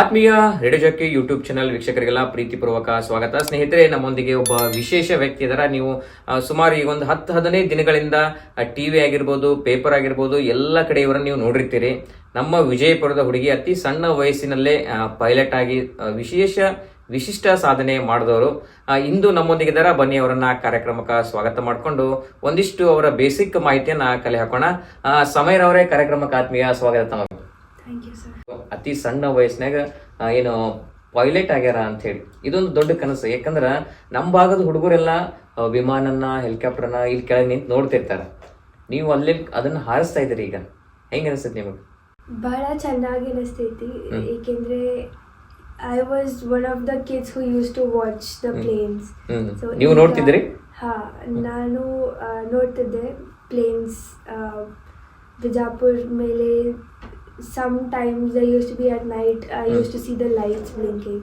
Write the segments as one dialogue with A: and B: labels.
A: ಆತ್ಮೀಯ radio jockey YouTube channel ವೀಕ್ಷಕರಿಗೆಲ್ಲ ಪ್ರೀತಿಪೂರ್ವಕ ಸ್ವಾಗತ. ಸ್ನೇಹಿತರೆ, ನಮ್ಮೊಂದಿಗೆ ಒಬ್ಬ ವಿಶೇಷ ವ್ಯಕ್ತಿ ಇದರ. ನೀವು ಸುಮಾರು ಈಗ ಒಂದು ಹತ್ತು, ಹದಿನೈದು ದಿನಗಳಿಂದ ಟಿವಿ ಆಗಿರ್ಬೋದು, ಪೇಪರ್ ಆಗಿರ್ಬೋದು, ಎಲ್ಲ ಕಡೆ ಇವರನ್ನು ನೀವು ನೋಡಿರ್ತೀರಿ. ನಮ್ಮ ವಿಜಯಪುರದ ಹುಡುಗಿ ಅತಿ ಸಣ್ಣ ವಯಸ್ಸಿನಲ್ಲೇ ಪೈಲಟ್ ಆಗಿ ವಿಶೇಷ ವಿಶಿಷ್ಟ ಸಾಧನೆ ಮಾಡಿದವರು. ಇಂದು ನಮ್ಮೊಂದಿಗೆ ನಮ್ಮೊಂದಿಗಿದ್ದಾರ ಬನ್ನಿ ಅವರನ್ನ ಕಾರ್ಯಕ್ರಮಕ್ಕೆ ಸ್ವಾಗತ ಮಾಡಿಕೊಂಡು ಒಂದಿಷ್ಟು ಅವರ ಬೇಸಿಕ್ ಮಾಹಿತಿಯನ್ನ ಕಲೆ ಹಾಕೋಣ. ಸಮಯರವರೇ ಕಾರ್ಯಕ್ರಮಕ್ಕೆ ಆತ್ಮೀಯ ಸ್ವಾಗತ ಅತಿ ಸಣ್ಣ ವಯಸ್ಸಿನಾಗ ಏನು ಪೈಲಟ್ ಆಗ್ಯಾರ ಅಂತ ಹೇಳಿ ಇದೊಂದು ದೊಡ್ಡ ಕನಸು. ಯಾಕಂದ್ರ ನಮ್ಮ ಭಾಗದ ಹುಡುಗರೆಲ್ಲ ವಿಮಾನನ್ನ ವಿಮಾನನ ಹೆಲಿಕಾಪ್ಟರ್ನ ಇಲ್ಲಿ ಕೆಳಗೆ ನಿಂತು ನೋಡ್ತಿರ್ತಾರ. ನೀವು ಅಲ್ಲಿ ಅದನ್ನ ಹಾರಿಸ್ತಾ ಇದ್ದೀರಿ ಈಗ. ಹೆಂಗ ಅನಿಸ್ತೈತಿ ನಿಮಗೆ?
B: ಬಹಳ ಚೆನ್ನಾಗಿ ಅನಿಸ್ತೈತಿ. ಏಕೆಂದ್ರೆ I was one of the kids who used to watch the
A: planes ನೀವು ನೋಡ್ತಿದ್ರಿ
B: ಹಾ ನಾನು ನೋಡ್ತಿದ್ದೆ ಪ್ಲೇನ್ಸ್ ಬಿಜಾಪುರ್ ಮೇಲೆ sometimes I used to be at night I used to see the lights blinking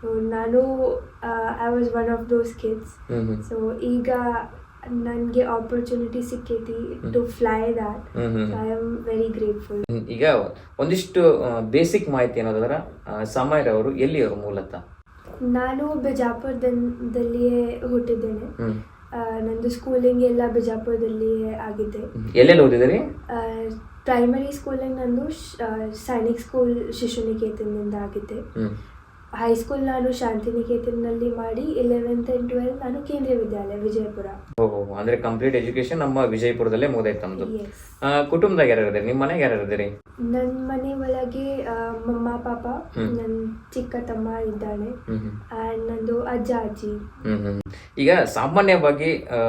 A: so
B: ನಾನು I was one of
A: those kids
B: so ಈಗ ನನಗೆ opportunity ಸಿಕ್ಕೈತಿ
A: to fly
B: that I am very
A: grateful. ಈಗ ಒಂದಿಷ್ಟು basic ಮಾಹಿತಿ ಏನಾದ್ರ ಸಮಯರ್ ಅವರು ಎಲ್ಲಿ ಅವರು ಮೂಲತಃ
B: ನಾನು ಬಿಜಾಪುರದಲ್ಲಿಯೇ ಹುಟ್ಟಿದ್ದೇನೆ.
A: ಹ್ಮ್.
B: ಆ, ನಂದು ಸ್ಕೂಲಿಂಗ್ ಎಲ್ಲ ಬಿಜಾಪುರದಲ್ಲಿ ಆಗಿದೆ.
A: ಎಲ್ಲೆಲ್ಲಿ ಓದಿದಿರಿ
B: ಪ್ರೈಮರಿ ಸ್ಕೂಲಿಂಗ್ ನಂದು ಸೈನಿಕ್ ಸ್ಕೂಲ್ ಶಿಶುನಿಕೇತನದಿಂದ ಆಗಿದೆ. ಹೈಸ್ಕೂಲ್ ನಾನು ಶಾಂತಿನಿಕೇತನಲ್ಲಿ ಮಾಡಿ ಇಲೆವೆಂತ್ ಅಂಡ್ ಟ್ವೆಲ್ತ್ ನಾನು ಕೇಂದ್ರೀಯ ವಿದ್ಯಾಲಯ ವಿಜಯಪುರ.
A: ಓಹೋ ಅಂದ್ರೆ ಕಂಪ್ಲೀಟ್ ಎಜುಕೇಶನ್ ನಮ್ಮ ವಿಜಯಪುರದಲ್ಲೇ ಮುಗ್ದೈತೆ ನಮ್ದು
B: ಎಸ್
A: ಕುಟುಂಬದಾಗ ಯಾರು ಇದ್ದೀರಿ ನಿಮ್ಮ ಮನೆಗೆ ಯಾರು ಇದ್ದೀರಿ
B: ನನ್ನ ಮನೆ ಒಳಗೆ ಆ, ಮಮ್ಮ ಪಾಪ
A: ಹ್ಮ್.
B: ನನ್ನ ಚಿಕ್ಕ ತಮ್ಮ ಇದ್ದಾಳೆ.
A: ಹ್ಮ್ ಹ್ಮ್.
B: ಆ್ಯಂಡ್ ನಂದು ಅಜ್ಜ ಅಜ್ಜಿ.
A: ಹ್ಮ್ ಹ್ಮ್. ಈಗ ಸಾಮಾನ್ಯವಾಗಿ ಆ,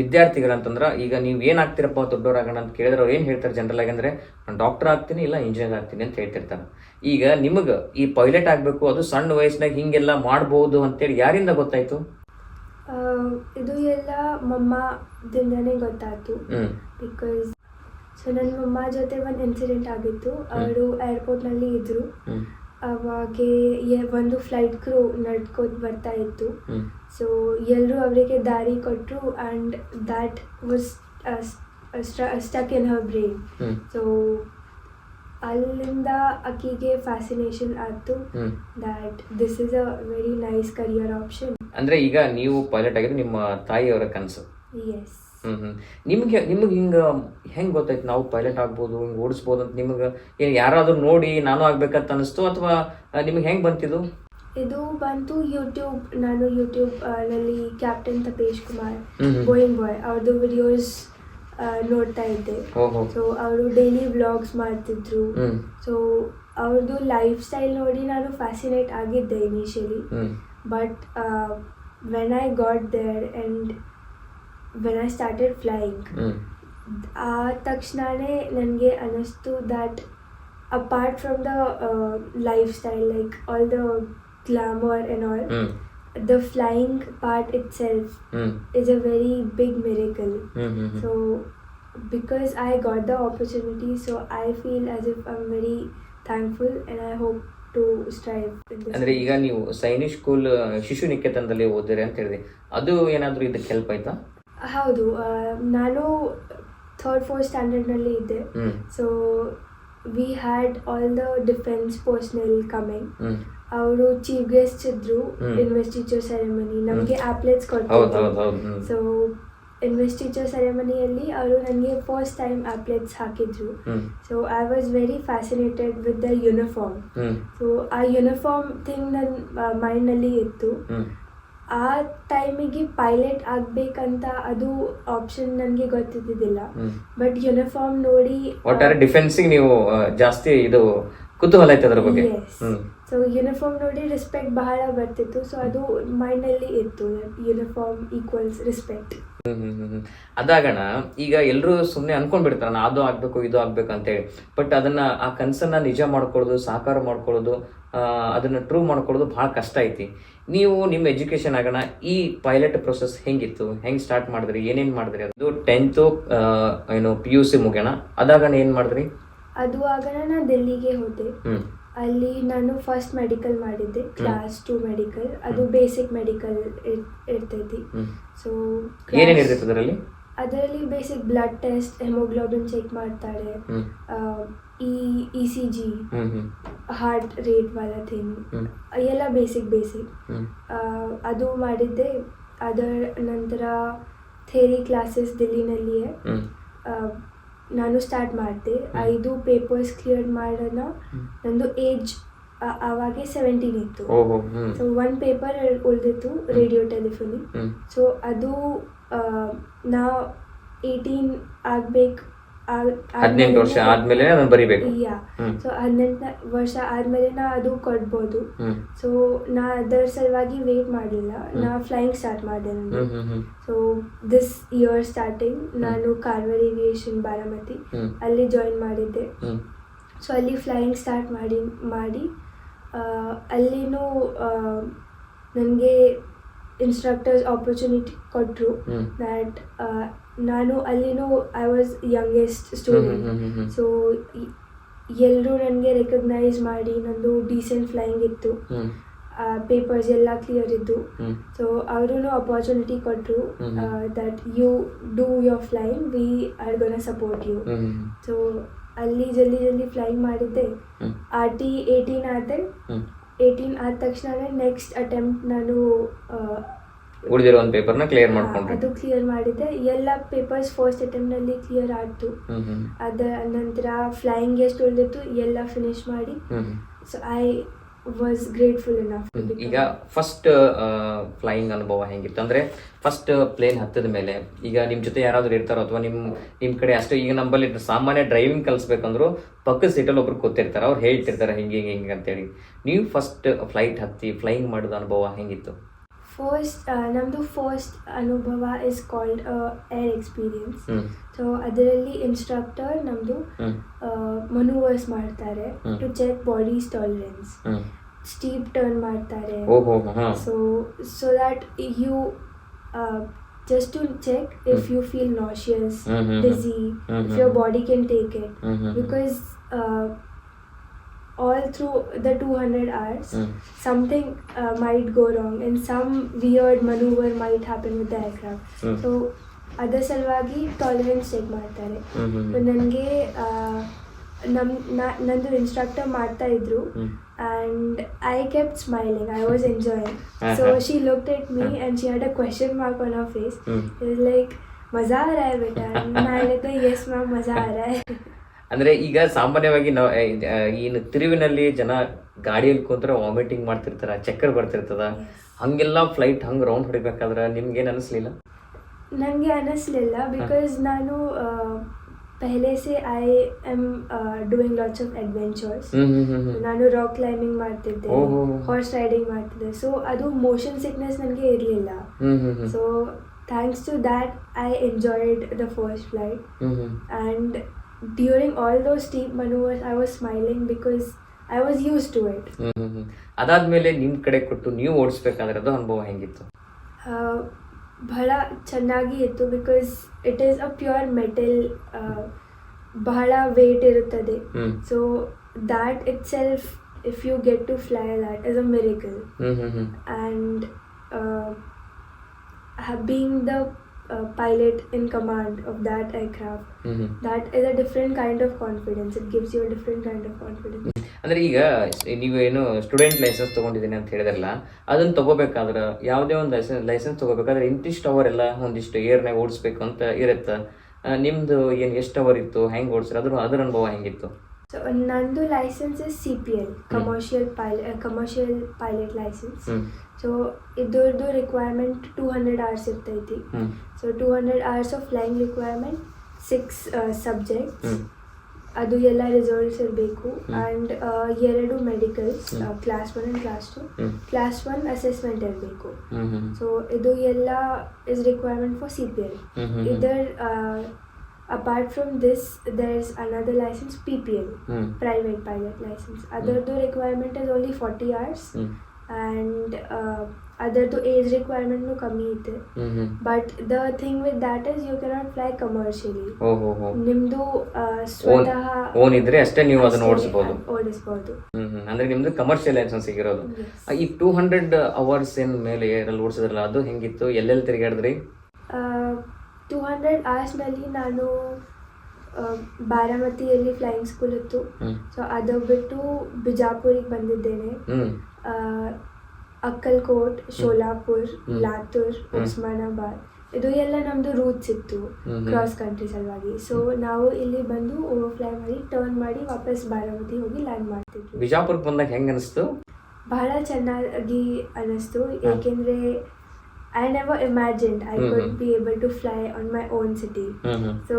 A: ವಿದ್ಯಾರ್ಥಿಗಳಂತಂದ್ರ ಈಗ ನೀವು ಏನ್ ಆಗ್ತೀರಪ್ಪ ದೊಡ್ಡವರಾಗೋಣ ಅಂತ ಕೇಳಿದ್ರೆ ಅವ್ರು ಏನ್ ಹೇಳ್ತಾರೆ ಜನರಲ್ ಆಗಿ ಅಂದ್ರೆ ನಾನು ಡಾಕ್ಟರ್ ಆಗ್ತೀನಿ ಇಲ್ಲ ಇಂಜಿನಿಯರ್ ಆಗ್ತೀನಿ ಅಂತ ಹೇಳ್ತಿರ್ತಾರೆ. ಈಗ ನಿಮಗ ಈ ಪೈಲಟ್ ಆಗ್ಬೇಕು ಅದು ಸಣ್ಣ ವಯಸ್ಸಿನಾಗ ಹಿಂಗೆಲ್ಲ ಮಾಡ್ಬೋದು ಅಂತೇಳಿ ಯಾರಿಂದ ಗೊತ್ತಾಯ್ತು?
B: ಇದು ಎಲ್ಲ ಮಮ್ಮದಿಂದನೇ ಗೊತ್ತಾಯ್ತು. ಬಿಕಾಸ್ ಸೊ ನನ್ನ ಮಮ್ಮ ಜೊತೆ ಒಂದು ಇನ್ಸಿಡೆಂಟ್ ಆಗಿತ್ತು. ಅವರು ಏರ್ಪೋರ್ಟ್ನಲ್ಲಿ ಇದ್ದರು
A: ಇದ್ರು.
B: ಅವಾಗೆ ಒಂದು ಫ್ಲೈಟ್ ಕ್ರೂ ನಡ್ಕೋತ ಬರ್ತಾ ಇತ್ತು. ಸೊ ಎಲ್ಲರೂ ಅವರಿಗೆ ದಾರಿ ಕೊಟ್ಟರು and that was stuck in her
A: brain
B: so ಅಲ್ಲಿಂದ ಆಕಿಗೆ ಫ್ಯಾಸಿನೇಷನ್ ಆಯ್ತು.
A: That
B: that this is a very nice career option
A: ಅಂದ್ರೆ ಈಗ ನೀವು ಪೈಲಟ್ ಆಗಿದ್ರೆ ನಿಮ್ಮ ತಾಯಿಯವರ ಕನಸು.
B: Yes
A: hmm hmm. ನಿಮ್ಗೆ ನಿಮ್ಗೆ ಹಿಂಗ ಹೆಂಗ್ ಗೊತ್ತಾಯ್ತು ನಾವು ಪೈಲಟ್ ಆಗ್ಬೋದು ಹಿಂಗ್ ಓಡಿಸ್ಬೋದು ಅಂತ ನಿಮ್ಗೆ ಏನ್ ಯಾರಾದ್ರೂ ನೋಡಿ ನಾನು ಆಗ್ಬೇಕಂತ ಅನಿಸ್ತು ಅಥವಾ ನಿಮ್ಗೆ ಹೆಂಗ್ ಬಂತಿದು?
B: ಇದು ಬಂತು ಯೂಟ್ಯೂಬ್ ನಾನು ಯೂಟ್ಯೂಬ್ನಲ್ಲಿ captain
A: Tapesh Kumar
B: going boy ಅವ್ರದ್ದು ವಿಡಿಯೋಸ್ ನೋಡ್ತಾ ಇದ್ದೆ. ಸೊ ಅವರು ಡೈಲಿ ವ್ಲಾಗ್ಸ್ ಮಾಡ್ತಿದ್ರು. ಸೊ ಅವ್ರದ್ದು ಲೈಫ್ ಸ್ಟೈಲ್ ನೋಡಿ ನಾನು ಫ್ಯಾಸಿನೇಟ್ ಆಗಿದ್ದೆ initially but when I got there and when I started
A: flying
B: ಆ ತಕ್ಷಣವೇ ನನಗೆ ಅನ್ನಿಸ್ತು that apart from the lifestyle like all the glamour and
A: all
B: the flying part itself
A: mm.
B: is a very big miracle.
A: Hmm.
B: So, because I got the opportunity, so I feel as if I'm very thankful and I hope to strive in this.
A: ಅಂದ್ರೆ ಈಗ ನೀವು Sainik school ಶಿಶು ನಿಕೇತನದಲ್ಲಿ ಓದಿರಿ ಅಂತ ಹೇಳಿದೆ ಅದು ಏನಾದರೂ ಇದಕ್ಕೆ help ಆಯ್ತಾ
B: ಹೌದು ನಾನು ಥರ್ಡ್ ಫೋರ್ತ್ ಸ್ಟ್ಯಾಂಡರ್ಡ್ನಲ್ಲಿ ಇದ್ದೆ so we had all the defence personnel
A: coming
B: ಅವರು ಚೀಫ್ ಗೆಸ್ಟ್ ಇದ್ರು. ಇನ್ವೆಸ್ಟಿಚರ್ ಸೆರೆಮನಿ ನಮಗೆ ಆಪ್ಲೆಟ್ಸ್
A: ಕೊಟ್ಟಿದ್ರು
B: ಸೊ ಇನ್ವೆಸ್ಟಿಚರ್ ಸೆರೆಮನಿಯಲ್ಲಿ ಅವರು ನನಗೆ ಫಸ್ಟ್ ಟೈಮ್ ಆಪ್ಲೆಟ್ಸ್ ಹಾಕಿದ್ರು. So I was very fascinated with the
A: uniform
B: so ಆ ಯೂನಿಫಾರ್ಮ್ ಥಿಂಗ್ ನನ್ನ ಮೈಂಡ್ನಲ್ಲಿ ಇತ್ತು. ಆ ಟೈಮಿಗೆ ಪೈಲಟ್ ಆಗ್ಬೇಕಂತ ಅದು ಆಪ್ಷನ್ ನನಗೆ
A: ಗೊತ್ತಿದ್ದಿಲ್ಲ
B: ಬಟ್ ಯೂನಿಫಾರ್ಮ್ ನೋಡಿ
A: ಒಟ್ಟಾರೆ ಡಿಫೆನ್ಸಿಗೆ ನೀವು ಜಾಸ್ತಿ ಇದು ಕುತೂಹಲ ಐತೆ ಅದ್ರ ಬಗ್ಗೆ.
B: ಸೊ ಯೂನಿಫಾರ್ಮ್ ನೋಡಿ ರೆಸ್ಪೆಕ್ಟ್ ಬಹಳ ಬರ್ತಿತ್ತು. ಸೊ ಅದು ಮೈಂಡಲ್ಲಿ ಇತ್ತು. Uniform equals respect.
A: ಅದಾಗಣ ಈಗ ಎಲ್ಲರೂ ಸುಮ್ಮನೆ ಅನ್ಕೊಂಡ್ಬಿಡ್ತಾರ ನಾ ಅದು ಆಗ್ಬೇಕು ಇದು ಆಗ್ಬೇಕು ಅಂತೇಳಿ ಬಟ್ ಅದನ್ನ ಆ ಕನ್ಸನ್ನ ನಿಜ ಮಾಡ್ಕೊಳ್ಳೋದು ಸಾಕಾರ ಮಾಡ್ಕೊಳ್ಳೋದು ಅದನ್ನ ಟ್ರೂ ಮಾಡ್ಕೊಳ್ಳೋದು ಬಹಳ ಕಷ್ಟ ಐತಿ. ನೀವು ನಿಮ್ಮ ಎಜುಕೇಶನ್ ಆಗೋಣ ಈ ಪೈಲಟ್ ಪ್ರೊಸೆಸ್ ಹೆಂಗಿತ್ತು? ಹೆಂಗ್ ಸ್ಟಾರ್ಟ್ ಮಾಡಿದ್ರಿ? ಏನೇನ್ ಮಾಡಿದ್ರಿ? ಅದು ಟೆಂತ್ ಏನು ಪಿ ಯು ಸಿ ಮುಗ್ಯೋಣ. ಅದಾಗಣ ಏನ್ ಮಾಡಿದ್ರಿ?
B: ಅದು ಆಗಣ ನಾನು ದಿಲ್ಲಿಗೆ ಹೋದೆ. ಅಲ್ಲಿ ನಾನು ಫಸ್ಟ್ ಮೆಡಿಕಲ್ ಮಾಡಿದ್ದೆ ಕ್ಲಾಸ್ ಟು ಮೆಡಿಕಲ್ ಅದು ಬೇಸಿಕ್ ಮೆಡಿಕಲ್ ಇರ್ತೈತಿ. ಸೊ
A: ಏನೇನ್ ಇರ್ತೈತೆ ಅದರಲ್ಲಿ?
B: ಅದರಲ್ಲಿ basic blood test haemoglobin check ಮಾಡ್ತಾರೆ
A: ಹ್ಮ್.
B: E
A: C G
B: heart rate ವಾಲ ಥಿಂಗ್ ಎಲ್ಲ ಬೇಸಿಕ್ ಬೇಸಿಕ್ ಅದು ಮಾಡಿದ್ದೆ. ಅದರ ನಂತರ ಥೇರಿ ಕ್ಲಾಸಸ್ ದಿಲ್ಲಿನಲ್ಲಿಯೇ. ನಾನು ಸ್ಟಾರ್ಟ್ ಮಾಡಿದೆ. ಐದು ಪೇಪರ್ಸ್ ಕ್ಲಿಯರ್ ಮಾಡೋಣ. ನಂದು ಏಜ್ ಆವಾಗೆ ಸೆವೆಂಟೀನ್ ಇತ್ತು. ಸೊ ಒನ್ ಪೇಪರ್ ಉಳಿದಿತ್ತು ರೇಡಿಯೋ ಟೆಲಿಫೋನಿ ಸೊ ಅದು ನಾ ಏಯ್ಟೀನ್ ಆಗ್ಬೇಕು
A: ಹದಿನೆಂಟು ವರ್ಷ ಆದ್ಮೇಲೆ ಅದನ್ನ ಬರಿಬೇಕು.
B: ಯಾ. ಸೊ ಹದಿನೆಂಟು ವರ್ಷ ಆದ್ಮೇಲೆ ನಾ ಅದು ಕೊಡ್ಬೋದು. ಸೊ ನಾ ಅದರ ಸಲುವಾಗಿ ವೇಟ್ ಮಾಡಲಿಲ್ಲ. ನಾ ಫ್ಲೈಯಿಂಗ್ ಸ್ಟಾರ್ಟ್ ಮಾಡಿದೆ
A: hmm
B: so this year starting ನಾನು ಕಾರ್ವರ್ ಏವಿಯೇಷನ್ ಬಾರಾಮತಿ ಅಲ್ಲಿ ಜಾಯಿನ್ ಮಾಡಿದ್ದೆ. ಸೊ ಅಲ್ಲಿ ಫ್ಲೈಯಿಂಗ್ ಸ್ಟಾರ್ಟ್ ಮಾಡಿ ಮಾಡಿ ಅಲ್ಲಿನೂ ನನಗೆ ಇನ್ಸ್ಟ್ರಕ್ಟರ್ಸ್ ಆಪರ್ಚುನಿಟಿ ಕೊಟ್ಟರು ದ್ಯಾಟ್ ನಾನು ಅಲ್ಲಿನೂ I
A: was youngest student
B: so ಎಲ್ಲರೂ ನನಗೆ ರೆಕಗ್ನೈಸ್ ಮಾಡಿ ನಂದು ಡೀಸೆಂಟ್ ಫ್ಲೈಯಿಂಗ್ ಇತ್ತು. ಪೇಪರ್ಸ್ ಎಲ್ಲ ಕ್ಲಿಯರ್ ಇದ್ದು. ಸೊ ಅವರು ಅಪಾರ್ಚುನಿಟಿ ಕೊಟ್ಟರು. That you do your flying we are gonna
A: support you
B: so ಅಲ್ಲಿ ಜಲ್ದಿ ಜಲ್ದಿ ಫ್ಲೈಯಿಂಗ್ ಮಾಡಿದ್ದೆ. ಆರ್ ಟಿ ಏಯ್ಟೀನ್ ಆದೆ ಏಯ್ಟೀನ್ ಆದ ತಕ್ಷಣ ನೆಕ್ಸ್ಟ್ ಅಟೆಂಪ್ಟ್ ನಾನು
A: ಉಳಿದಿರೋ ಒಂದು ಪೇಪರ್ನ ಕ್ಲಿಯರ್ ಮಾಡ್ಕೊಂಡ್ರಿ.
B: ಅದು ಕ್ಲಿಯರ್ ಮಾಡಿದ್ದೆ. ಎಲ್ಲ ಪೇಪರ್ಸ್ ಫಸ್ಟ್ ಅಟೆಂಪ್ಟ್ನಲ್ಲಿ ಕ್ಲಿಯರ್ ಆಯ್ತು. ಅದ ನಂತರ ಫ್ಲೈಯಿಂಗ್ ಎಷ್ಟು ಉಳಿದಿತ್ತು? ಎಲ್ಲ ಫಿನಿಶ್ ಮಾಡಿ. So I was grateful
A: enough. ಈಗ ಫಸ್ಟ್ ಫ್ಲೈಯಿಂಗ್ ಅನುಭವ ಹೆಂಗಿತ್ತು? ಅಂದ್ರೆ ಫಸ್ಟ್ ಪ್ಲೇನ್ ಹತ್ತಿದ ಮೇಲೆ ಈಗ ನಿಮ್ ಜೊತೆ ಯಾರಾದ್ರೂ ಇರ್ತಾರೋ ಅಥವಾ ನಿಮ್ ನಿಮ್ ಕಡೆ ಅಷ್ಟೇ ಈಗ ನಂಬಲ್ಲಿ ಸಾಮಾನ್ಯ ಡ್ರೈವಿಂಗ್ ಕಲಿಸ್ಬೇಕಂದ್ರು ಪಕ್ಕದ ಸೀಟಲ್ಲಿ ಒಬ್ರು ಕೂತಿರ್ತಾರೆ. ಅವ್ರು ಹೇಳ್ತಿರ್ತಾರೆ ಹಿಂಗೆ ಹಿಂಗೆ ಹಿಂಗೆ ಅಂತೇಳಿ. ನೀವು ಫಸ್ಟ್ ಫ್ಲೈಟ್ ಹತ್ತಿ ಫ್ಲೈಯಿಂಗ್ ಮಾಡಿದ ಅನುಭವ ಹೆಂಗಿತ್ತು?
B: ಫಸ್ಟ್ ನಮ್ಮದು ಫಸ್ಟ್ ಅನುಭವ is called air
A: experience
B: so ಅದರಲ್ಲಿ ಇನ್ಸ್ಟ್ರಕ್ಟರ್ ನಮ್ಮದು ಮನೂವರ್ಸ್ ಮಾಡ್ತಾರೆ to check body
A: tolerance
B: steep turn ಮಾಡ್ತಾರೆ.
A: So
B: so
A: that
B: you
A: just
B: to
A: check
B: if you feel it
A: hmm hmm hmm.
B: because uh, all through the 200 hours,
A: mm.
B: something uh, might go wrong and some weird maneuver might happen with the aircraft.
A: Mm.
B: So, ಅದರ ಸಲುವಾಗಿ tolerance check ಮಾಡ್ತಾರೆ ನನಗೆ ನಮ್ ನಂದು instructor ಮಾಡ್ತಾ ಇದ್ರು and I kept smiling. I was enjoying. So she looked at me and she had a question mark on her face.
A: Mm.
B: It was like, "Maza aa raha hai beta." And I was like, "Yes, ma'am, maza aa raha hai."
A: ಅಂದ್ರೆ ಈಗ ಸಾಮಾನ್ಯವಾಗಿ ನಾವು ಏನು ತಿರುವಿನಲ್ಲಿ ಜನ ಗಾಡಿಯಲ್ಲಿ ಕೂತ್ರೆ vomiting ಮಾಡ್ತಿರ್ತಾರ ಚಕ್ಕರ್ ಬರ್ತಿರ್ತದ. ಹಂಗೆಲ್ಲ ಫ್ಲೈಟ್ ಹಂಗ್ ರೌಂಡ್ ಹೊಡಿಬೇಕಾದ್ರ ನಿಮ್ಗೇನ್ ಅನಿಸ್ಲಿಲ್ಲ?
B: ನನಗೆ ಅನಿಸ್ಲಿಲ್ಲ ಬಿಕಾಸ್ ನಾನು ಪೆಹಲೆ ಸೆ I am
A: doing lots of adventures
B: ನಾನು ರಾಕ್ ಕ್ಲೈಂಬಿಂಗ್ ಮಾಡ್ತಿದ್ದೆ. ಹಾರ್ಸ್ ರೈಡಿಂಗ್ ಮಾಡ್ತಿದ್ದೆ. ಸೊ ಅದು ಮೋಷನ್ ಸಿಕ್ನೆಸ್ ನನಗೆ ಇರಲಿಲ್ಲ. So thanks to that I enjoyed the
A: first flight
B: and during all those steep maneuvers i was smiling because i was used to it.
A: ಅದಾದ್ಮೇಲೆ ನಿಮ್ ಕಡೆ ಕೊಟ್ಟು ನೀವು ಓಡಿಸ್ಬೇಕಾದ್ರೆ ಅದು ಅನುಭವ ಹೆಂಗಿತ್ತು?
B: uh, ಬಹಳ ಚೆನ್ನಾಗಿ ಇತ್ತು because it is a pure metal ಬಹಳ ವೇಟ್ ಇರುತ್ತದೆ.
A: ಹ್ಮ್.
B: So that itself if you get to fly that is a miracle
A: hmm hmm hmm.
B: And uh, ha- being the a pilot in command of that aircraft.
A: Mm -hmm.
B: that is a different kind of confidence. It gives you a different kind of confidence. Mm -hmm.
A: ಅಂದ್ರೆ ಈಗ ನೀವು ಏನು student licence ತಗೊಂಡಿದ್ದೀನಿ ಅಂತ ಹೇಳಿದ್ರಲ್ಲ ಅದನ್ನ ತಗೋಬೇಕಾದ್ರೆ ಯಾವುದೇ ಒಂದು ಲೈಸೆನ್ಸ್ ಲೈಸೆನ್ಸ್ ತಗೋಬೇಕಾದ್ರೆ ಇಂತಿಷ್ಟು ಅವರ್ ಎಲ್ಲ ಒಂದಿಷ್ಟು ಏರ್ ನಾಗ ಓಡಿಸಬೇಕು ಅಂತ ಇರುತ್ತ. ನಿಮ್ದು ಏನ್ ಎಷ್ಟ್ ಅವರ್ ಇತ್ತು ಹೆಂಗ್ ಓಡಿಸ್ರ ಅದ್ರ ಅದ್ರ ಅನುಭವ ಹೆಂಗಿತ್ತು?
B: ಸೊ ನಂದು licence is C P L commercial pilot commercial pilot licence
A: hmm
B: so ಇದ್ರದ್ದು ರಿಕ್ವೈರ್ಮೆಂಟ್ ಟೂ ಹಂಡ್ರೆಡ್ ಅವರ್ಸ್ ಇರ್ತೈತಿ
A: ಹ್ಮ್
B: so two hundred hours of flying requirement six subjects
A: hmm
B: ಅದು ಎಲ್ಲ ರಿಸಲ್ಟ್ಸ್ ಇರಬೇಕು
A: ಹ್ಮ್.
B: ಆ್ಯಂಡ್ ಎರಡು medicals
A: hmm.
B: Class one and class two
A: hmm
B: class one assessment ಇರಬೇಕು
A: hmm hmm
B: so ಇದು ಎಲ್ಲ is requirement for C P L
A: hmm hmm hmm
B: ಇದರ್ apart from this there is another licence P P L
A: hmm
B: private pilot licence ಅದರದ್ದು requirement is only forty
A: hours
B: and ಅದರದ್ದು age ರಿಕ್ವೈರ್ಮೆಂಟ್ನು ಕಮ್ಮಿ ಇದೆ but the thing with that is you
A: cannot fly commercially
B: ನಿಮ್ದು
A: own
B: ಸ್ವತಃ
A: own ಇದ್ರೆ ಅಷ್ಟೇ ನೀವು ಅದನ್ನ ಓಡಿಸಬಹುದು
B: ಓಡಿಸಬಹುದು
A: ಹ್ಮ್ ಅಂದ್ರೆ ನಿಮ್ದು ಕಮರ್ಷಿಯಲ್ ಲೈಸೆನ್ಸ್ ಸಿಗಿರೋದು. ಈ ಟೂ ಹಂಡ್ರೆಡ್ ಅವರ್ಸ್ ಏನ್ ಮೇಲೆ ಏರಲ್ಲಿ ಓಡಿಸಿದ್ರಲ್ಲ ಅದು ಹೆಂಗಿತ್ತು? ಎಲ್ಲೆಲ್ಲಿ ತಿರುಗಾಡಿದ್ರಿ?
B: ಟೂ ಹಂಡ್ರೆಡ್ ಅವರ್ಸ್ನಲ್ಲಿ ನಾನು ಬಾರಾಮತಿಯಲ್ಲಿ ಫ್ಲೈಯಿಂಗ್ ಸ್ಕೂಲ್ ಇತ್ತು. ಸೊ ಅದು ಬಿಟ್ಟು ಬಿಜಾಪುರಿಗೆ ಬಂದಿದ್ದೇನೆ. ಅಕ್ಕಲ್ಕೋಟ್ ಶೋಲಾಪುರ್ ಲಾತೂರ್ ಉಸ್ಮಾನಾಬಾದ್ ಇದು ಎಲ್ಲ ನಮ್ದು ರೂಟ್ಸ್ ಇತ್ತು. ಕ್ರಾಸ್ ಕಂಟ್ರಿ ಸಲುವಾಗಿ. ಸೊ ನಾವು ಇಲ್ಲಿ ಬಂದು ಓವರ್ಫ್ಲೈ ಮಾಡಿ ಟರ್ನ್ ಮಾಡಿ ವಾಪಸ್ ಬಾರಾಮತಿ ಹೋಗಿ ಲ್ಯಾಂಡ್ ಮಾಡ್ತಿದ್ವಿ.
A: ಬಿಜಾಪುರಕ್ಕೆ ಬಂದಾಗ ಹೆಂಗ್ ಅನಿಸ್ತು?
B: ಬಹಳ ಚೆನ್ನಾಗಿ ಅನಿಸ್ತು. ಏಕೆಂದ್ರೆ
A: I
B: never
A: imagined
B: I could. Be able to fly on my
A: own city
B: so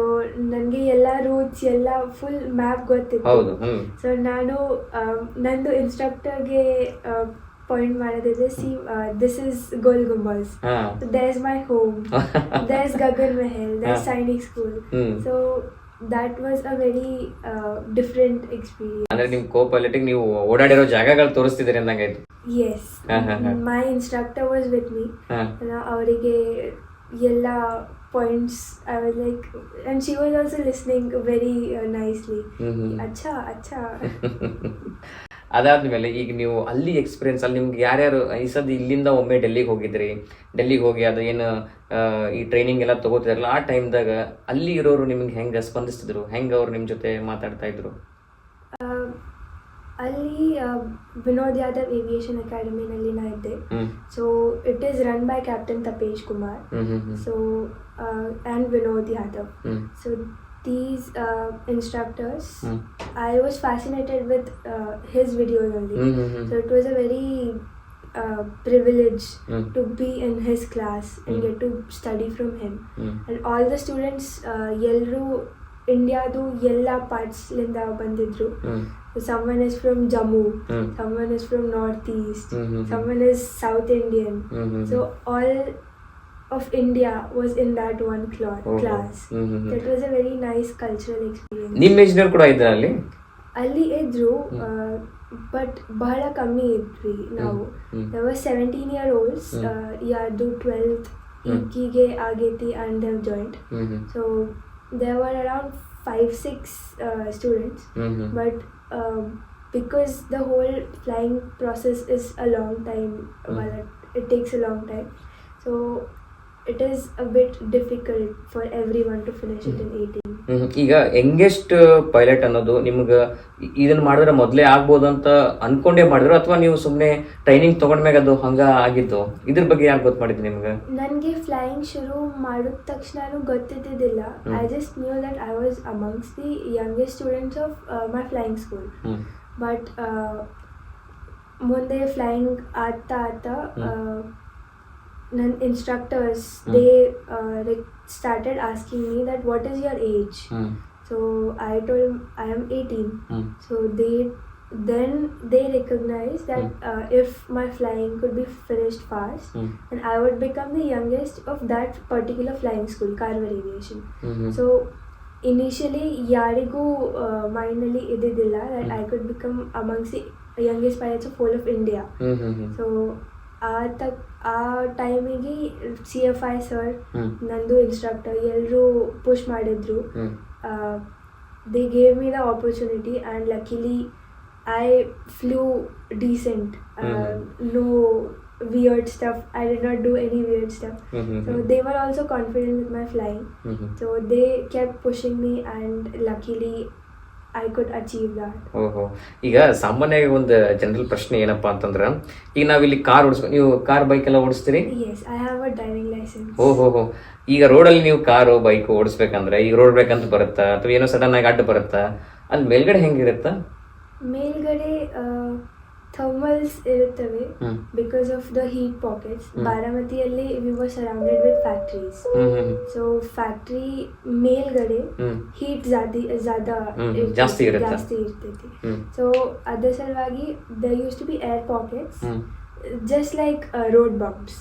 B: ನನಗೆ ಎಲ್ಲ ರೂಟ್ಸ್ ಎಲ್ಲ ಫುಲ್ ಮ್ಯಾಪ್ ಗೊತ್ತಿತ್ತು. ಸೊ ನಾನು ಆಮ್, ನಂದು ಇನ್ಸ್ಟ್ರಕ್ಟರ್ಗೆ point ಮಾಡೋದಿದ್ರೆ see this
A: is
B: Gol Gumbaz there is my home there is Gagan
A: Mahal
B: there. Sainik
A: school
B: so that was a very different experience
A: ಅಂದ್ರೆ ನಿಮ್ co ಪೈಲಟಿಗೆ ನೀವು ಓಡಾಡಿರೋ ಜಾಗಗಳು ತೋರಿಸ್ತಿದ್ದೀರಿ ಅಂದಂಗಾಯ್ತು
B: yes. My instructor was with
A: me
B: ಅವರಿಗೆ ಎಲ್ಲ points I was like and she was also listening
A: very nicely.
B: ಅಚ್ಚಾ ಅಚ್ಚಾ.
A: ಅದಾದ್ಮೇಲೆ ಈಗ ನೀವು ಅಲ್ಲಿ ಎಕ್ಸ್ಪೀರಿಯನ್ಸ್ ಅಲ್ಲಿ ನಿಮ್ಗೆ ಯಾರ್ಯಾರು ಈ ಸದ್ ಇಲ್ಲಿಂದ ಒಮ್ಮೆ ಡೆಲ್ಲಿಗೆ ಹೋಗಿದ್ರಿ? ಡೆಲ್ಲಿಗೆ ಹೋಗಿ ಅದು ಏನು ಈ ಟ್ರೈನಿಂಗ್ ಎಲ್ಲ ತಗೋತಿದ್ರಲ್ಲ ಆ ಟೈಮ್ದಾಗ ಅಲ್ಲಿ ಇರೋರು ನಿಮ್ಗೆ ಹೆಂಗೆ ಸ್ಪಂದಿಸ್ತಿದ್ರು ಹೆಂಗೆ ಅವ್ರು ನಿಮ್ ಜೊತೆ ಮಾತಾಡ್ತಾ ಇದ್ರು?
B: ಅಲ್ಲಿ ವಿನೋದ್ ಯಾದವ್ ಏವಿಯೇಷನ್ ಅಕಾಡೆಮಿನಲ್ಲಿ ನಾ ಇದ್ದೆ. So it is run
A: by captain Tapesh
B: Kumar so and Vinod
A: Yadav.
B: So these uh, instructors
A: mm.
B: i was fascinated with uh, his videos only
A: hmm
B: so it was a very uh, privilege
A: mm.
B: to be in his class and
A: Mm.
B: get to study from him and all the students uh, ಎಲ್ಲರೂ ಇಂಡಿಯಾದು ಎಲ್ಲ ಪಾರ್ಟ್ಸ್ಲಿಂದ ಬಂದಿದ್ರು
A: hmm
B: someone is from jammu
A: is
B: someone is from northeast
A: is south
B: someone is south of india was in that one cla- class that was a very nice cultural experience
A: ನಿಮ್ ಏಜ್ನವ್ರು ಕೂಡ ಇದ್ರ ಅಲ್ಲಿ
B: ಅಲ್ಲಿ ಇದ್ರು. ಬಟ್ ಬಹಳ ಕಮ್ಮಿ ಇದ್ವಿ ನಾವು there ಸೆವೆಂಟೀನ್ ಇಯರ್ ಓಲ್ಡ್ಸ್. ಯಾರ್ದು ಟ್ವೆಲ್ತ್. ಈಗೀಗೆ ಆಗೈತಿ and
A: they've joined
B: so there were around five six students
A: hmm hmm
B: but um, because the whole flying process is a long time
A: Mm.
B: well, it, it is a bit difficult for every is a bit difficult for everyone to finish it in 18
A: hmm. ಈಗ youngest pilot ಅನ್ನೋದು ನಿಮ್ಗೆ ಇದನ್ನ ಮಾಡಿದ್ರೆ ಮೊದಲೇ ಆಗ್ಬೋದು ಅಂತ ಅನ್ಕೊಂಡೇ ಮಾಡಿದ್ರು ಅಥವಾ ನೀವು ಸುಮ್ಮನೆ ಟ್ರೈನಿಂಗ್ ತಗೊಂಡ್ಮ್ಯಾಗ ಅದು ಹಂಗ ಆಗಿದ್ದು? ಇದ್ರ ಬಗ್ಗೆ ಯಾಕೆ ಗೊತ್ತು ಮಾಡಿದ್ದು ನಿಮ್ಗೆ?
B: ನನಗೆ ಫ್ಲೈಯಿಂಗ್ ಶುರು ಮಾಡಿದ ತಕ್ಷಣ ಗೊತ್ತಿದ್ದಿಲ್ಲ. I just knew that I was amongst the youngest students of my flying
A: school
B: but ಮುಂದೆ ಫ್ಲೈಯಿಂಗ್ ಆಗ್ತಾ ಆಗ್ತಾ ನನ್ನ instructors
A: Hmm.
B: They started asking me that what is your age
A: hmm
B: so I told I am eighteen
A: hmm
B: so they then they recognized that uh, if my flying could be finished fast
A: hmm
B: and I would become the youngest of that particular flying school, Carver Aviation.
A: Hmm hmm
B: so initially ಯಾರಿಗೂ ಮೈಂಡಲ್ಲಿ ಇದ್ದಿದ್ದಿಲ್ಲ that I could become amongst the youngest pilots of whole of India
A: hmm hmm hmm
B: so ಆ ತಕ್ ಆ ಟೈಮಿಗೆ C F I sir ನಂದು instructor ಎಲ್ಲರೂ push ಮಾಡಿದ್ರು. They gave me the opportunity and luckily
A: I
B: flew decent. No weird stuff I did not do any
A: weird stuff
B: so they So also confident with my with
A: my they
B: kept pushing me they luckily pushing me, and luckily, I could achieve that
A: ಓಹೋ. ಈಗ ಸಾಮಾನ್ಯವಾಗಿ ಒಂದು general ಪ್ರಶ್ನೆ ಏನಪ್ಪ ಅಂತಂದ್ರೆ ಈಗ ನಾವಿಲ್ಲಿ car ಓಡಿಸ್ ನೀವು ಕಾರ್ ಬೈಕ್ ಎಲ್ಲ ಓಡಿಸ್ತೀರಿ?
B: Yes I have a driving licence
A: ಓಹೋ ಹೋ ಈಗ ರೋಡಲ್ಲಿ ನೀವು ಕಾರು ಬೈಕ್ ಓಡಿಸ್ಬೇಕಂದ್ರೆ ಈಗ ರೋಡ್ ಬೇಕಂತ ಬರುತ್ತಾ ಅಥವಾ ಏನೋ ಸಡನ್ ಆಗಿ ಅಡ್ಡ ಬರುತ್ತಾ ಅಲ್ಲಿ ಮೇಲ್ಗಡೆ ಹೆಂಗಿರುತ್ತಾ?
B: ಮೇಲ್ಗಡೆ ಥರ್ಮಲ್ಸ್ ಇರುತ್ತವೆ because of the heat
A: pockets.
B: ಬಾರಾಮತಿಯಲ್ಲಿ we were surrounded
A: with factories
B: so factory ಮೇಲ್ಗಡೆ ಹೀಟ್
A: ಜಾಸ್ತಿ ಇರುತ್ತೆ.
B: ಜಾಸ್ತಿ ಇರ್ತೈತಿ. ಸೊ ಅದ್ರ ಸಲುವಾಗಿ the used to be air
A: pockets
B: just like road bumps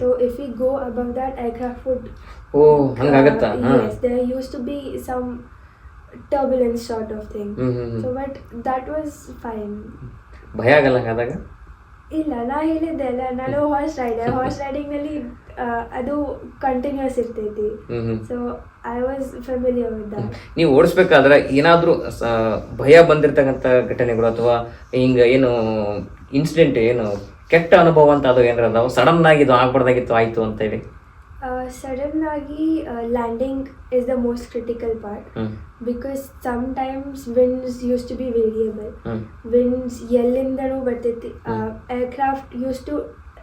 A: so if
B: So go we that above that, aircraft would.
A: ಓ ಹಂಗಾಗತ್ತಾ?
B: there used to be some turbulence sort of thing.
A: ಹ್ಮ್.
B: So, but that was fine.
A: ಭಯ ಆಗಲ್ಲ ಹಂಗಾದಾಗ?
B: ಇಲ್ಲ ನಾ ಹೇಳಿದ್ದೆ ಅಲ್ಲ ನಾನು ಹಾರ್ಸ್ ರೈಡರ್ ಹಾರ್ಸ್ ರೈಡಿಂಗ್ನಲ್ಲಿ ಅದು ಕಂಟಿನ್ಯೂಸ್ ಇರ್ತೈತಿ. So I was familiar with
A: ನೀವು ಓಡಿಸ್ಬೇಕಾದ್ರೆ ಏನಾದರೂ ಭಯ ಬಂದಿರ್ತಕ್ಕಂಥ ಘಟನೆಗಳು ಅಥವಾ ಹಿಂಗ ಏನು ಇನ್ಸಿಡೆಂಟ್ ಏನು ಕೆಟ್ಟ ಅನುಭವ ಅಂತ ಅದು ಏನಾರ ಅದಾವ? ಸಡನ್ ಆಗಿ ಇದು ಆಗ್ಬಾರ್ದಾಗಿತ್ತು ಆಯ್ತು ಅಂತ ಹೇಳಿ
B: ಸಡನ್ ಆಗಿ landing is the most critical part
A: hmm
B: because sometimes winds use to be variable
A: hmm
B: winds ಎಲ್ಲಿಂದನೂ ಬರ್ತೈತಿ ಏರ್ಕ್ರಾಫ್ಟ್ ಯೂಸ್ ಟು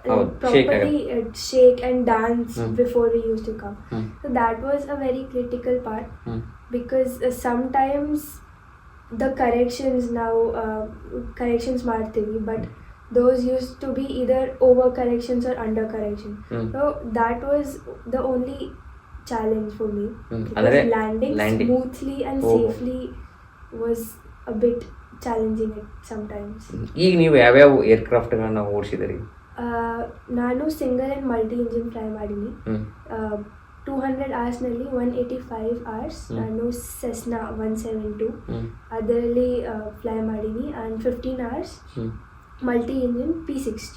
A: ಹೌದು, shake
B: properly shake and dance
A: hmm.
B: Before we use to come
A: hmm
B: so that was a very critical part
A: hmm
B: because uh, sometimes the corrections now uh, corrections ಮಾಡ್ತೀವಿ but Those used to be either over corrections or under correction
A: Mm.
B: so that was the only challenge for me
A: Mm.
B: because landing,
A: landing.
B: smoothly and
A: oh.
B: safely was a bit challenging at sometimes
A: ಈಗ ನೀವು ಯಾವ್ಯಾವ ಏರ್ಕ್ರಾಫ್ಟ್ಗಳನ್ನ ಓಡಿಸಿದಿರಿ
B: uh, ನಾನು single and multi engine fly ಮಾಡೀನಿ two hundred ಅವರ್ಸ್ನಲ್ಲಿ one eighty five hours. ನಾನು Cessna one seven two ಅದರಲ್ಲಿ ಫ್ಲೈ ಮಾಡೀನಿ ಆ್ಯಂಡ್ ಫಿಫ್ಟೀನ್ ಅವರ್ಸ್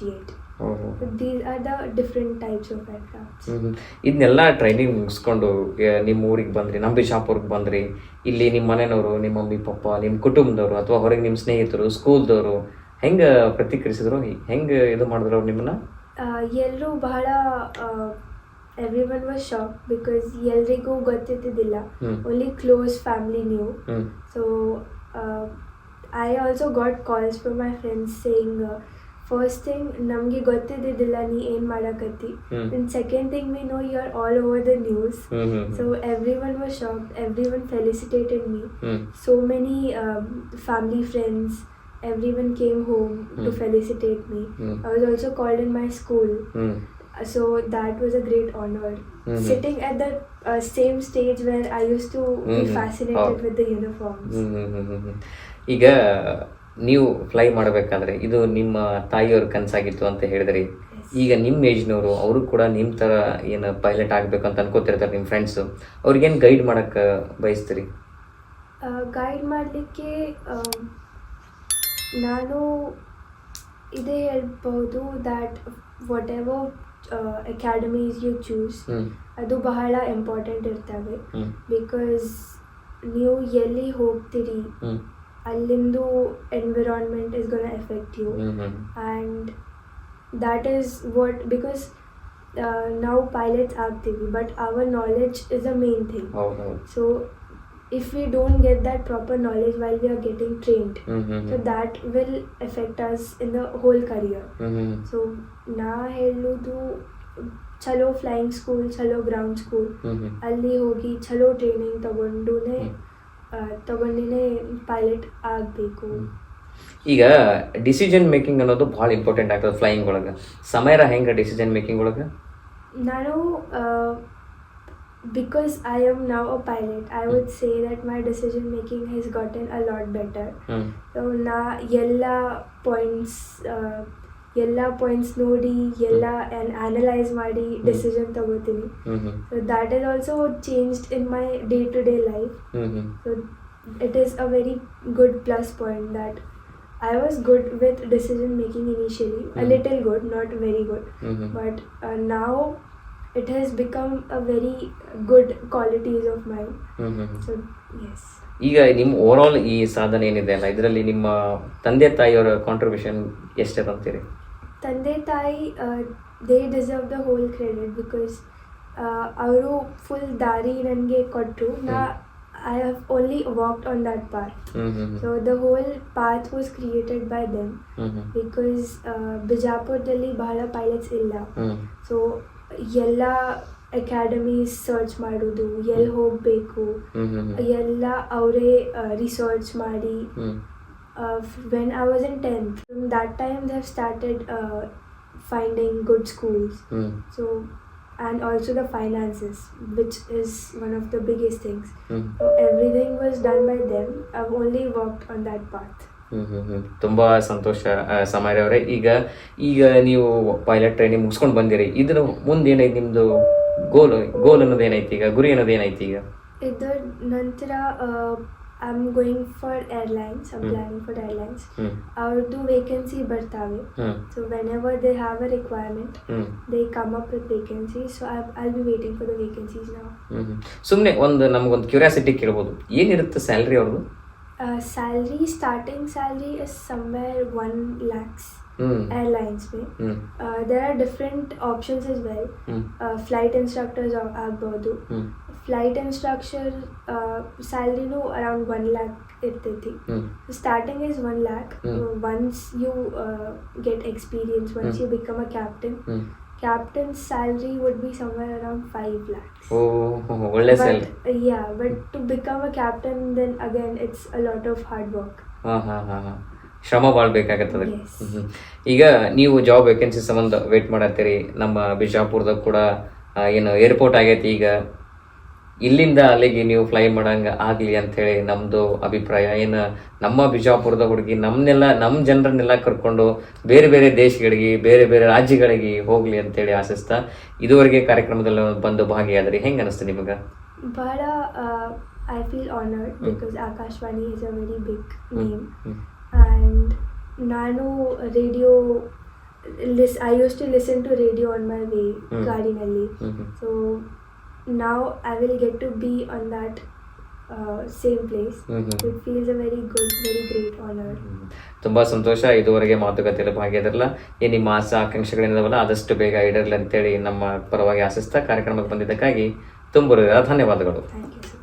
B: ಏಯ್ಟ್
A: ಓಹೋ.
B: These are the different types
A: of aircrafts. ಇದನ್ನೆಲ್ಲ ಟ್ರೈನಿಂಗ್ ಮುಗಿಸ್ಕೊಂಡು ನಿಮ್ಮ ಊರಿಗೆ ಬಂದ್ರಿ ನಮ್ಮ ಬಿಜಾಪುರ್ಗೆ ಬಂದ್ರಿ ಇಲ್ಲಿ ನಿಮ್ಮ ಮನೆಯವರು ನಿಮ್ಮ ಮಮ್ಮಿ ಪಪ್ಪ ನಿಮ್ಮ ಕುಟುಂಬದವರು ಅಥವಾ ಹೊರಗೆ ನಿಮ್ಮ ಸ್ನೇಹಿತರು ಸ್ಕೂಲ್ದವರು ಹೆಂಗೆ ಪ್ರತಿಕ್ರಿಯಿಸಿದ್ರು? ಹೆಂಗೆ ಇದು ಮಾಡಿದ್ರು ಅವ್ರು ನಿಮ್ಮನ್ನ?
B: ಎಲ್ಲರೂ ಬಹಳ every one was shock because ಎಲ್ರಿಗೂ ಗೊತ್ತಿದ್ದಿದ್ದಿಲ್ಲ.
A: ಹ್ಮ್.
B: ಓನ್ಲಿ ಕ್ಲೋಸ್ ಫ್ಯಾಮಿಲಿ ನೀವು
A: ಹ್ಮ್.
B: So I also got calls from my friends saying first thing ನಮಗೆ ಗೊತ್ತಿದ್ದಿದ್ದಿಲ್ಲ ನೀ ಏನು ಮಾಡಕತ್ತಿ
A: ಹ್ಮ್
B: And second thing, we know you're all over the news.
A: Hmm hmm
B: So everyone was shocked. Everyone felicitated me.
A: Hmm
B: So many um, family friends, everyone came home to
A: Hmm.
B: felicitate me.
A: Hmm.
B: I was also called in my school.
A: Hmm
B: Uh, So that was a great honor.
A: Mhm.
B: Sitting at the uh, same stage where I used to be
A: Mhm.
B: fascinated
A: Oh.
B: with the uniforms.
A: Hmm hmm hmm hmm ಹ್ಮ್. ಈಗ ನೀವು fly ಮಾಡಬೇಕಾದ್ರೆ ಇದು ನಿಮ್ಮ ತಾಯಿಯವ್ರ ಕನಸಾಗಿತ್ತು ಅಂತ ಹೇಳಿದ್ರಿ. ಈಗ ನಿಮ್ಮ ಏಜ್ನವರು ಅವರು ಕೂಡ ನಿಮ್ಮ ಥರ ಏನು ಪೈಲಟ್ ಆಗಬೇಕು ಅಂತ ಅನ್ಕೋತಿರ್ತಾರೆ ನಿಮ್ಮ ಫ್ರೆಂಡ್ಸು ಅವ್ರಿಗೇನು ಗೈಡ್ ಮಾಡೋಕ್ಕೆ ಬಯಸ್ತೀರಿ?
B: ಗೈಡ್ ಮಾಡಲಿಕ್ಕೆ ನಾನು ಇದೇ ಹೇಳ್ಬೋದು that whatever academies you
A: choose
B: ಅದು ಬಹಳ ಇಂಪಾರ್ಟೆಂಟ್ ಇರ್ತವೆ. ಬಿಕಾಸ್ ನೀವು ಎಲ್ಲಿ ಹೋಗ್ತೀರಿ?
A: ಹ್ಮ್
B: ಅಲ್ಲಿಂದು environment is gonna effect you
A: hmm hmm
B: and that is what because ನಾವು ಪೈಲಟ್ಸ್ ಆಗ್ತೀವಿ but our knowledge is a main thing
A: ಹೌದು ಹೌದು
B: So, if we don't get that proper knowledge while we are getting trained,
A: hmm hmm
B: so that will affect us in the whole career.
A: Hmm hmm
B: So, ನಾ ಹೇಳೋದು ಚಲೋ flying school ಚಲೋ ground school
A: hmm hmm
B: ಅಲ್ಲಿ ಹೋಗಿ ಚಲೋ training ತಗೊಂಡುನೇ
A: ಹ್ಮ್.
B: ತಗೊಂಡಿನೇ pilot ಆಗಬೇಕು.
A: ಈಗ decision making ಅನ್ನೋದು ಭಾಳ ಇಂಪಾರ್ಟೆಂಟ್ ಆಗ್ತದೆ ಫ್ಲೈಯಿಂಗ್ ಒಳಗೆ. ಸಮಯರ ಹೆಂಗೆ ಡಿಸಿಷನ್ ಮೇಕಿಂಗ್ ಒಳಗೆ?
B: ನಾನು because I am now a pilot I would say that my decision making has gotten a lot
A: better
B: so ನಾ ಎಲ್ಲ ಪಾಯಿಂಟ್ಸ್ ಎಲ್ಲ ಪಾಯಿಂಟ್ಸ್ ನೋಡಿ ಎಲ್ಲ ಅನಲೈಸ್ ಮಾಡಿ ಡಿಸಿಷನ್ ತಗೋತೀನಿ. So that is also changed in my day
A: to day
B: life so it is a very good plus point that I was good with decision making initially
A: a.
B: Little good not very good
A: but ನಾವು
B: it has now it has become a very good qualities of mine.
A: Hmm so
B: so yes.
A: ಈಗ ನಿಮ್ಮ overall ಈ ಸಾಧನೆ ಏನಿದೆ ಅಲ್ಲ ಇದರಲ್ಲಿ ನಿಮ್ಮ ತಂದೆ ತಾಯಿಯವರ ಕಾಂಟ್ರಿಬ್ಯೂಷನ್ ಎಷ್ಟಿದೆ ಅಂತೀರಿ?
B: ತಂದೆ ತಾಯಿ they deserve the whole credit because ಅವರು ಫುಲ್ ದಾರಿ ನನಗೆ ಕೊಟ್ಟರು ನಾ I have only
A: walked on
B: that path so the whole path was created
A: by them
B: because ಬಿಜಾಪುರದಲ್ಲಿ ಬಹಳ ಪೈಲಟ್ಸ್ ಇಲ್ಲ. ಸೊ ಎಲ್ಲ ಅಕಾಡೆಮೀಸ್ ಸರ್ಚ್ ಮಾಡೋದು ಎಲ್ಲಿ ಹೋಗಬೇಕು ಎಲ್ಲ ಅವರೇ ರಿಸರ್ಚ್ ಮಾಡಿ.
A: ಹ್ಮ್
B: when I was in tenth that time they have started finding good schools
A: hmm
B: so and also the finances which is one of the biggest things
A: hmm
B: so everything was done by them I only worked on that path
A: hmm hmm hmm ತುಂಬಾ ಸಂತೋಷ ಸಮಾರಿ ಅವರೇ. ಈಗ ಈಗ ನೀವು pilot training ಮುಗಿಸ್ಕೊಂಡು ಬಂದಿರಿ. ಇದ್ರ ಮುಂದೆ ಏನೈತಿ ನಿಮ್ದು ಗೋಲ್ ಗೋಲ್ ಅನ್ನೋದು ಏನೈತಿ ಈಗ? ಗುರಿ ಅನ್ನೋದು ಏನೈತಿ ಈಗ?
B: ಇದರ ನಂತರ I am going for airlines
A: Hmm.
B: Applying for
A: airlines
B: ಅವ್ರದ್ದು ವೇಕೆನ್ಸಿ ಬರ್ತಾವೆ so whenever they have a requirement
A: hmm
B: they come up with vacancy so I, i'll be waiting for the vacancies now
A: hmm hmm ಸುಮ್ಮನೆ ಒಂದು ನಮಗೊಂದು curiosity ಕೇಳ್ಬೋದು ಏನಿರುತ್ತೆ salary ಅವ್ರದ್ದು
B: uh, salary starting salary is somewhere 1 lakhs
A: hmm
B: airlines में
A: ಹ್ಮ್
B: uh, there are different options as well uh, flight instructors ಆಗ್- ಆಗ್ಬೋದು flight ಸ್ಯಾಲ್ರಿನೂ ಅರೌಂಡ್ ಒನ್ ಲ್ಯಾಕ್ ಇರ್ತೈತಿ
A: ಹ್ಮ್
B: starting is one lakh.
A: Once
B: you get experience once.
A: You
B: become a captain captain salary would be somewhere
A: around five lakhs ಒಳ್ಳೆ
B: salary yeah but to become a captain then again it's a
A: lot of hard work ಶ್ರಮ ಭಾಳ ಬೇಕಾಗತ್ತದ. ಈಗ ನೀವು job vacancy ಸಂಬಂಧ wait ಮಾಡತ್ತೀರಿ. ನಮ್ಮ ಬಿಜಾಪುರದಾಗ ಕೂಡ ಏನು ಏರ್ಪೋರ್ಟ್ ಆಗೈತಿ ಈಗ. ಇಲ್ಲಿಂದ ಅಲ್ಲಿಗೆ ನೀವು ಫ್ಲೈ ಮಾಡಂಗ ಆಗ್ಲಿ ಅಂತೇಳಿ ನಮ್ದು ಅಭಿಪ್ರಾಯ. ಏನು ನಮ್ಮ ಬಿಜಾಪುರದ ಹುಡುಗಿ ನಮ್ಮನ್ನೆಲ್ಲ ನಮ್ಮ ಜನರನ್ನೆಲ್ಲ ಕರ್ಕೊಂಡು ಬೇರೆ ಬೇರೆ ದೇಶಗಳಿಗೆ ಬೇರೆ ಬೇರೆ ರಾಜ್ಯಗಳಿಗೆ ಹೋಗ್ಲಿ ಅಂತೇಳಿ ಆಶಿಸ್ತಾ ಇದುವರೆಗೆ ಕಾರ್ಯಕ್ರಮದಲ್ಲಿ ಬಂದು ಭಾಗಿಯಾದ್ರಿ. ಹೆಂಗ ಅನಿಸ್ತು ನಿಮಗೆ?
B: ಬಹಳ I feel honoured because Akashvani is a very big name and ನಾನು radio listen I used to listen to radio on my
A: way.
B: ಗಾಡಿನಲ್ಲಿ. So ನಾವು I will get to be on that same place it feels a very good very great honour
A: ತುಂಬಾ ಸಂತೋಷ ಇದುವರೆಗೆ ಮಾತುಕತೆಯಲ್ಲಿ ಭಾಗಿಯಾದಿರಲ್ಲ ಈ ನಿಮ್ಮ ಆಸೆ ಆಕಾಂಕ್ಷೆಗಳಿಂದವಲ್ಲ ಆದಷ್ಟು ಬೇಗ ಈಡೇರಲಿ ಅಂತೇಳಿ ನಮ್ಮ ಪರವಾಗಿ ಆಶಿಸ್ತಾ ಕಾರ್ಯಕ್ರಮಕ್ಕೆ ಬಂದಿದ್ದಕ್ಕಾಗಿ ತುಂಬ ಧನ್ಯವಾದಗಳು.
B: Thank you